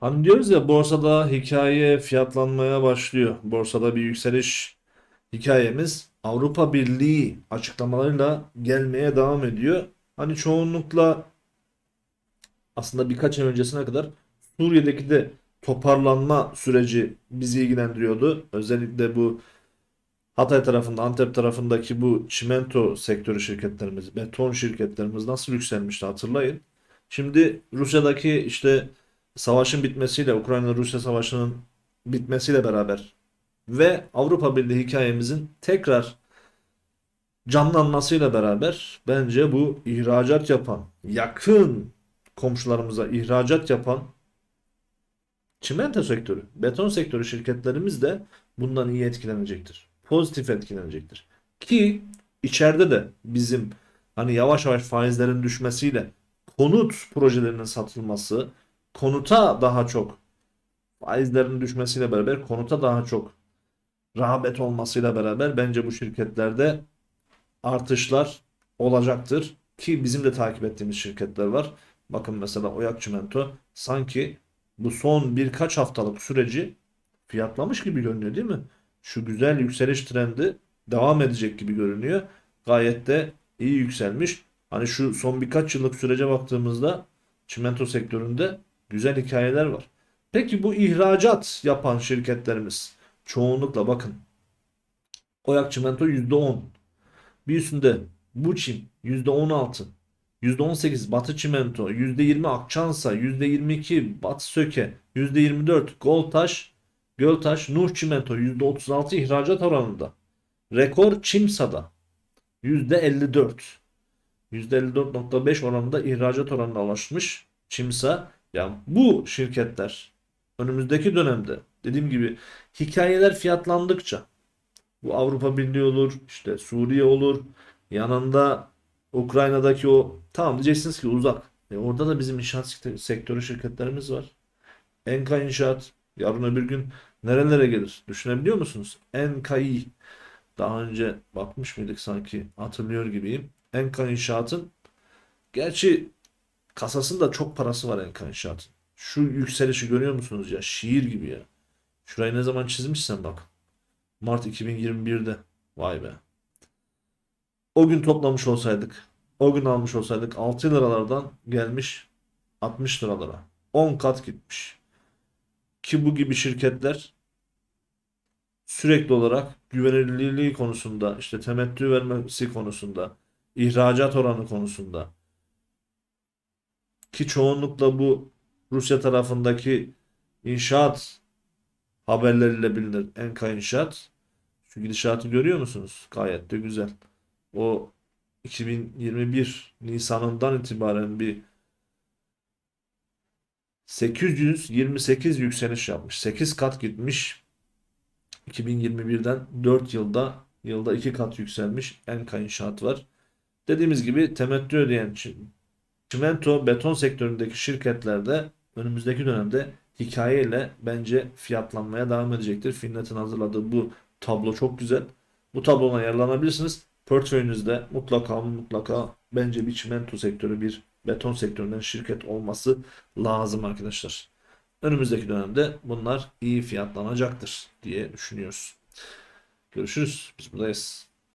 Hani diyoruz ya borsada hikaye fiyatlanmaya başlıyor. Borsada bir yükseliş hikayemiz Avrupa Birliği açıklamalarıyla gelmeye devam ediyor. Hani çoğunlukla aslında birkaç ay öncesine kadar Suriye'deki de toparlanma süreci bizi ilgilendiriyordu. Özellikle bu Hatay tarafında, Antep tarafındaki bu çimento sektörü şirketlerimiz, beton şirketlerimiz nasıl yükselmişti hatırlayın. Şimdi Rusya'daki işte savaşın bitmesiyle, Ukrayna-Rusya savaşının bitmesiyle beraber ve Avrupa Birliği hikayemizin tekrar canlanmasıyla beraber bence bu ihracat yapan, yakın komşularımıza ihracat yapan çimento sektörü, beton sektörü şirketlerimiz de bundan iyi etkilenecektir. Pozitif etkilenecektir. Ki içeride de bizim hani yavaş yavaş faizlerin düşmesiyle konut projelerinin satılması, konuta daha çok faizlerin düşmesiyle beraber konuta daha çok rağbet olmasıyla beraber bence bu şirketlerde artışlar olacaktır. Ki bizim de takip ettiğimiz şirketler var. Bakın mesela Oyak Çimento sanki bu son birkaç haftalık süreci fiyatlamış gibi görünüyor değil mi? Şu güzel yükseliş trendi devam edecek gibi görünüyor. Gayet de iyi yükselmiş. Hani şu son birkaç yıllık sürece baktığımızda çimento sektöründe güzel hikayeler var. Peki bu ihracat yapan şirketlerimiz çoğunlukla bakın. Oyak Çimento %10. Bir üstünde Buçim %16. %18 Batı Çimento, %20 Akçansa, %22 Batı Söke, %24 Goltaş, Göltaş, Nuh Çimento %36 ihracat oranında. Rekor Çimsa'da %54. %54.5 oranında ihracat oranına ulaşmış Çimsa. Yani bu şirketler önümüzdeki dönemde dediğim gibi hikayeler fiyatlandıkça bu Avrupa Birliği olur, işte Suriye olur, yanında Ukrayna'daki o tamam diyeceksiniz ki uzak. E orada da bizim inşaat sektörü şirketlerimiz var. Enka İnşaat yarın öbür gün nerelere gelir? Düşünebiliyor musunuz? Enka'yı daha önce bakmış mıydık sanki hatırlıyor gibiyim. Enka İnşaat'ın gerçi kasasında çok parası var Enka İnşaat'ın. Şu yükselişi görüyor musunuz ya? Şiir gibi ya. Şurayı ne zaman çizmişsen bak. Mart 2021'de. Vay be. O gün toplamış olsaydık, o gün almış olsaydık 6 liralardan gelmiş 60 liralara. 10 kat gitmiş. Ki bu gibi şirketler sürekli olarak güvenilirliği konusunda, işte temettü vermesi konusunda, ihracat oranı konusunda ki çoğunlukla bu Rusya tarafındaki inşaat haberleriyle bilinir. Enka İnşaat. Şu gidişatı görüyor musunuz? Gayet de güzel. O 2021 Nisan'ından itibaren bir 828 yükseliş yapmış. 8 kat gitmiş. 2021'den 4 yılda yılda 2 kat yükselmiş. Enka İnşaat var. Dediğimiz gibi temettü ödeyen çi- çimento, beton sektöründeki şirketlerde önümüzdeki dönemde hikayeyle bence fiyatlanmaya devam edecektir. Finnet'in hazırladığı bu tablo çok güzel. Bu tablona yararlanabilirsiniz. Portföyünüzde mutlaka mutlaka bence bir çimento sektörü, bir beton sektöründen şirket olması lazım arkadaşlar. Önümüzdeki dönemde bunlar iyi fiyatlanacaktır diye düşünüyoruz. Görüşürüz. Biz buradayız.